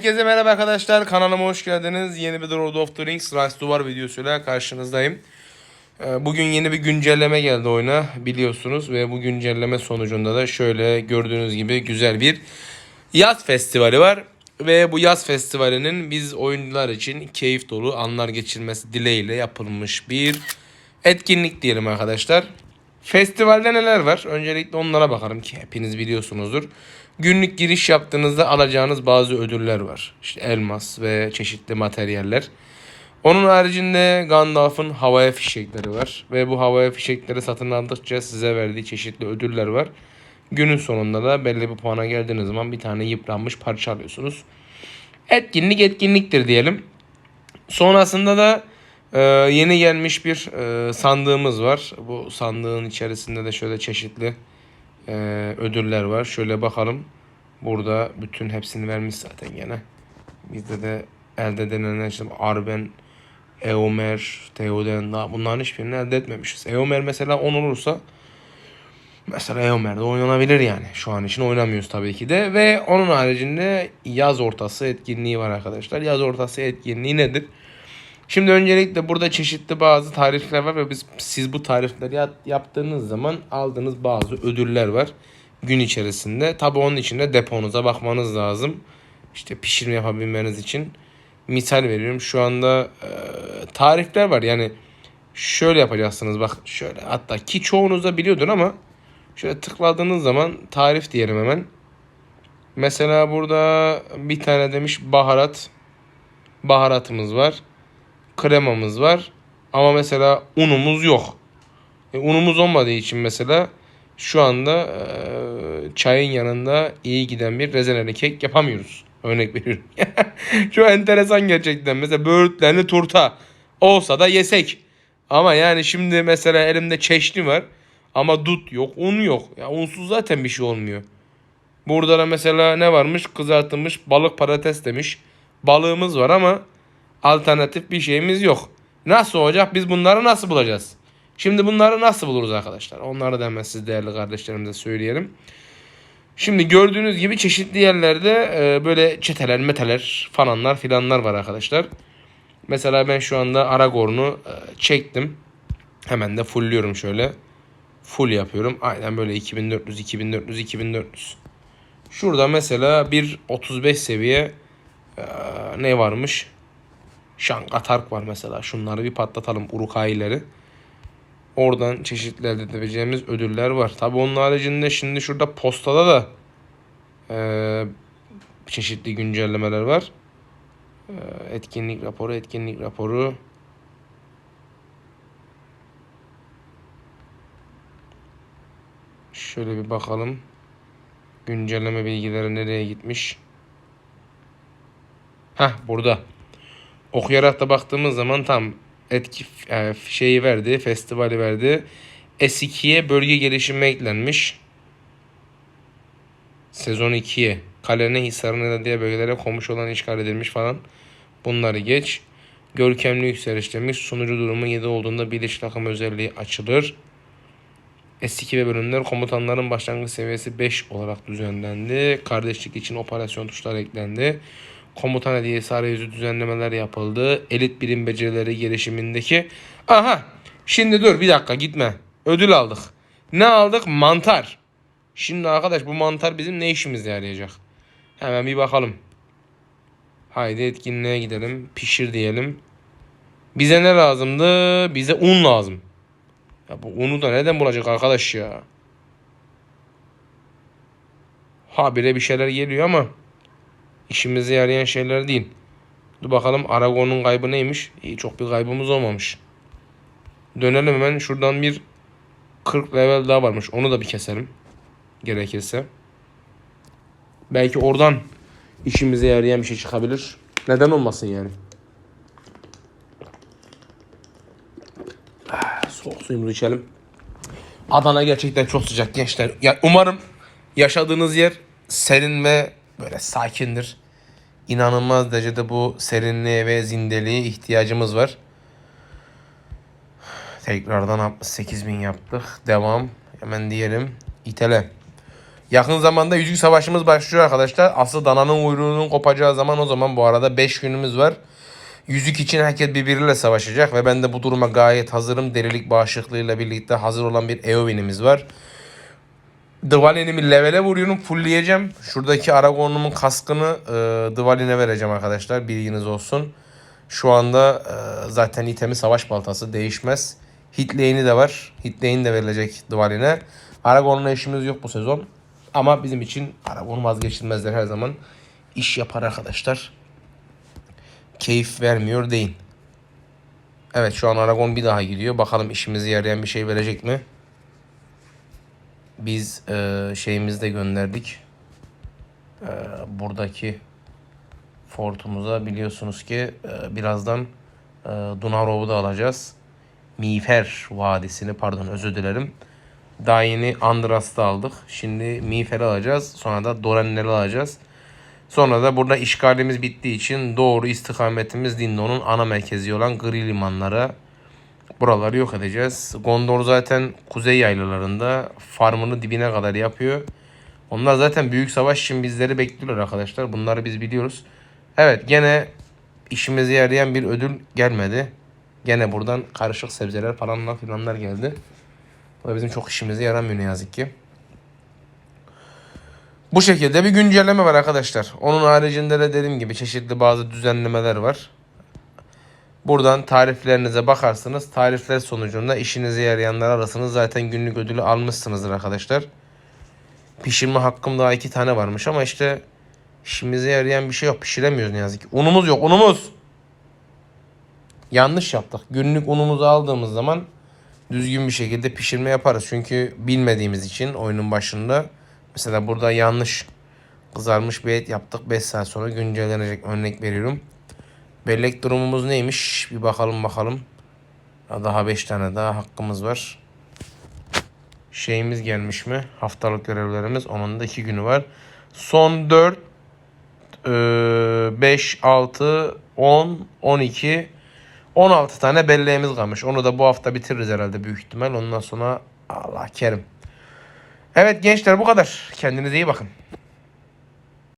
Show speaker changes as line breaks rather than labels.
Herkese merhaba arkadaşlar. Kanalıma hoş geldiniz. Yeni bir The Lord of the Rings Rise Duvar videosuyla karşınızdayım. Ee, Bugün yeni bir güncelleme geldi oyuna biliyorsunuz ve bu güncelleme sonucunda da şöyle gördüğünüz gibi güzel bir yaz festivali var. Ve bu yaz festivalinin biz oyuncular için keyif dolu anlar geçirmesi dileğiyle yapılmış bir etkinlik diyelim arkadaşlar. Festivalde neler var? Öncelikle onlara bakalım ki hepiniz biliyorsunuzdur. Günlük giriş yaptığınızda alacağınız bazı ödüller var. İşte elmas ve çeşitli materyaller. Onun haricinde Gandalf'ın havaya fişekleri var. Ve bu havaya fişekleri satın aldıkça size verdiği çeşitli ödüller var. Günün sonunda da belli bir puana geldiğiniz zaman bir tane yıpranmış parça alıyorsunuz. Etkinlik etkinliktir diyelim. Sonrasında da e, yeni gelmiş bir e, sandığımız var. Bu sandığın içerisinde de şöyle çeşitli e, ödüller var. Şöyle bakalım. Burada bütün hepsini vermiş zaten gene. Bizde de elde denilen işte Arben, Eomer, Theoden daha bunların hiçbirini elde etmemişiz. Eomer mesela 10 olursa mesela Eomer'de oynanabilir yani. Şu an için oynamıyoruz tabii ki de. Ve onun haricinde yaz ortası etkinliği var arkadaşlar. Yaz ortası etkinliği nedir? Şimdi öncelikle burada çeşitli bazı tarifler var ve biz siz bu tarifleri yap- yaptığınız zaman aldığınız bazı ödüller var gün içerisinde. Tabi onun için de deponuza bakmanız lazım. İşte pişirme yapabilmeniz için. Misal veriyorum şu anda e, tarifler var yani şöyle yapacaksınız bak şöyle hatta ki çoğunuz da biliyordur ama şöyle tıkladığınız zaman tarif diyelim hemen. Mesela burada bir tane demiş baharat baharatımız var kremamız var. Ama mesela unumuz yok. E, unumuz olmadığı için mesela şu anda e, çayın yanında iyi giden bir rezeneli kek yapamıyoruz. Örnek veriyorum. Çok enteresan gerçekten. Mesela böğürtlenli turta olsa da yesek. Ama yani şimdi mesela elimde çeşni var. Ama dut yok, un yok. Ya unsuz zaten bir şey olmuyor. Burada da mesela ne varmış? Kızartılmış balık patates demiş. Balığımız var ama alternatif bir şeyimiz yok. Nasıl olacak? Biz bunları nasıl bulacağız? Şimdi bunları nasıl buluruz arkadaşlar? Onları da hemen siz değerli kardeşlerimize söyleyelim. Şimdi gördüğünüz gibi çeşitli yerlerde e, böyle çeteler, meteler falanlar filanlar var arkadaşlar. Mesela ben şu anda Aragorn'u e, çektim. Hemen de fullliyorum şöyle. Full yapıyorum. Aynen böyle 2400, 2400, 2400. Şurada mesela bir 35 seviye e, ne varmış? Şankatark var mesela. Şunları bir patlatalım Urukai'leri. Oradan çeşitli elde edebileceğimiz ödüller var. Tabi onun haricinde şimdi şurada postada da eee, çeşitli güncellemeler var. Eee, etkinlik raporu, etkinlik raporu. Şöyle bir bakalım. Güncelleme bilgileri nereye gitmiş? Heh burada okuyarak da baktığımız zaman tam etki e, şeyi verdi, festivali verdi. S2'ye bölge gelişimi eklenmiş. Sezon 2'ye Kalene, Hisarı'na da diğer bölgelere komşu olan işgal edilmiş falan. Bunları geç. Görkemli yükseliş demiş. Sunucu durumu 7 olduğunda birleşik takım özelliği açılır. S2 ve bölümler komutanların başlangıç seviyesi 5 olarak düzenlendi. Kardeşlik için operasyon tuşları eklendi. Komutan hediyesi arayüzü düzenlemeler yapıldı. Elit birim becerileri gelişimindeki. Aha şimdi dur bir dakika gitme. Ödül aldık. Ne aldık? Mantar. Şimdi arkadaş bu mantar bizim ne işimize yarayacak? Hemen bir bakalım. Haydi etkinliğe gidelim. Pişir diyelim. Bize ne lazımdı? Bize un lazım. Ya bu unu da neden bulacak arkadaş ya? Habire bir şeyler geliyor ama işimize yarayan şeyler değil. Dur bakalım Aragon'un kaybı neymiş? İyi çok bir kaybımız olmamış. Dönelim hemen şuradan bir 40 level daha varmış. Onu da bir keselim. Gerekirse. Belki oradan işimize yarayan bir şey çıkabilir. Neden olmasın yani? Ah, Soğuk suyumuzu içelim. Adana gerçekten çok sıcak gençler. Ya umarım yaşadığınız yer serin ve böyle sakindir. İnanılmaz derecede bu serinliğe ve zindeliğe ihtiyacımız var. Tekrardan 68 bin yaptık. Devam. Hemen diyelim. İtele. Yakın zamanda yüzük savaşımız başlıyor arkadaşlar. Asıl dananın uyruğunun kopacağı zaman o zaman bu arada 5 günümüz var. Yüzük için herkes birbiriyle savaşacak ve ben de bu duruma gayet hazırım. Derilik bağışıklığıyla birlikte hazır olan bir Eowyn'imiz var. Dvalin'imi levele vuruyorum. Fullleyeceğim. Şuradaki Aragorn'umun kaskını e, Dvalin'e vereceğim arkadaşlar. Bilginiz olsun. Şu anda e, zaten itemi savaş baltası değişmez. Hitlane'i de var. Hitlane de verilecek Dvalin'e. Aragorn'la işimiz yok bu sezon. Ama bizim için Aragorn vazgeçilmezler her zaman. iş yapar arkadaşlar. Keyif vermiyor değil. Evet şu an Aragon bir daha gidiyor. Bakalım işimize yarayan bir şey verecek mi? Biz e, şeyimizi de gönderdik. E, buradaki fortumuza biliyorsunuz ki e, birazdan e, Dunarov'u da alacağız. Miğfer Vadisi'ni pardon özür dilerim. Daha yeni Andras'ta aldık. Şimdi Miğfer'i alacağız. Sonra da Dorenler'i alacağız. Sonra da burada işgalimiz bittiği için doğru istikametimiz Dindo'nun ana merkezi olan Gri limanlara buraları yok edeceğiz. Gondor zaten kuzey yaylalarında farmını dibine kadar yapıyor. Onlar zaten büyük savaş için bizleri bekliyorlar arkadaşlar. Bunları biz biliyoruz. Evet gene işimize yarayan bir ödül gelmedi. Gene buradan karışık sebzeler falanlar filanlar geldi. Bu da bizim çok işimize yaramıyor ne yazık ki. Bu şekilde bir güncelleme var arkadaşlar. Onun haricinde de dediğim gibi çeşitli bazı düzenlemeler var. Buradan tariflerinize bakarsınız. Tarifler sonucunda işinize yarayanlar arasınız. Zaten günlük ödülü almışsınızdır arkadaşlar. Pişirme hakkım daha iki tane varmış ama işte işimize yarayan bir şey yok. Pişiremiyoruz ne yazık ki. Unumuz yok. Unumuz. Yanlış yaptık. Günlük unumuzu aldığımız zaman düzgün bir şekilde pişirme yaparız. Çünkü bilmediğimiz için oyunun başında mesela burada yanlış kızarmış bir et yaptık. 5 saat sonra güncellenecek. Örnek veriyorum. Bellek durumumuz neymiş? Bir bakalım bakalım. Daha 5 tane daha hakkımız var. Şeyimiz gelmiş mi? Haftalık görevlerimiz. Onun da 2 günü var. Son 4 5 6 10 12 16 tane belleğimiz kalmış. Onu da bu hafta bitiririz herhalde büyük ihtimal. Ondan sonra Allah kerim. Evet gençler bu kadar. Kendinize iyi bakın.